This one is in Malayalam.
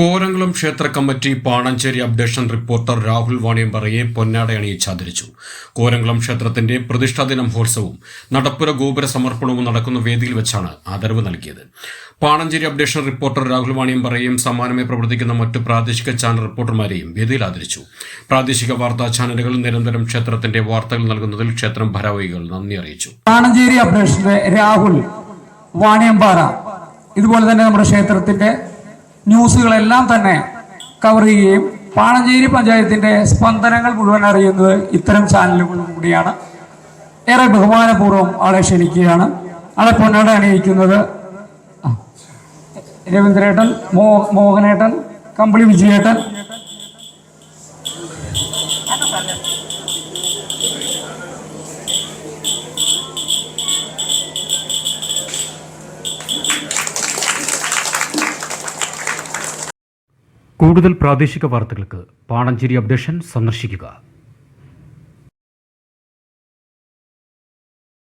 കോരംകുളം ക്ഷേത്ര committee Panancheri updation reporter Rahul വാണിയമ്പറയെ പൊന്നാട അണിയിച്ച് ആദരിച്ചു. കോരംകുളം ക്ഷേത്രത്തിന്റെ പ്രതിഷ്ഠാദിന മഹോത്സവവും നടപ്പുര ഗോപുര സമർപ്പണവും നടക്കുന്ന വേദിയിൽ വെച്ചാണ് ആദരവ് നൽകിയത്. പാണഞ്ചേരി അപ്ഡേഷൻ റിപ്പോർട്ടർ രാഹുൽ വാണിയമ്പറയെയും സമാനമായി പ്രവർത്തിക്കുന്ന മറ്റു പ്രാദേശിക ചാനൽ റിപ്പോർട്ടർമാരെയും വേദിയിൽ ആദരിച്ചു. പ്രാദേശിക വാർത്താ ചാനലുകൾ നിരന്തരം ക്ഷേത്രത്തിന്റെ വാർത്തകൾ നൽകുന്നതിൽ ക്ഷേത്രം ഭാരവാഹികൾ നന്ദി അറിയിച്ചു. പാണഞ്ചേരി അപ്ഡേഷന്റെ രാഹുൽ വാണിയമ്പാറ. ഇതുപോലെ തന്നെ നമ്മുടെ ക്ഷേത്രത്തിന്റെ ന്യൂസുകളെല്ലാം തന്നെ കവർ ചെയ്യുകയും പാണഞ്ചേരി പഞ്ചായത്തിന്റെ സ്പന്ദനങ്ങൾ മുഴുവൻ അറിയുന്നത് ഇത്തരം ചാനലുകളും കൂടിയാണ്. ഏറെ ബഹുമാനപൂർവം ആളെ ക്ഷണിക്കുകയാണ്. ആളെ പൊന്നാട അണിയിക്കുന്നത് രവീന്ദ്രേട്ടൻ മോ മോഹനേട്ടൻ കമ്പിളി വിജയേട്ടൻ. കൂടുതൽ പ്രാദേശിക വാർത്തകൾക്ക് പാണഞ്ചേരി അപ്ഡേഷൻ സന്ദർശിക്കുക.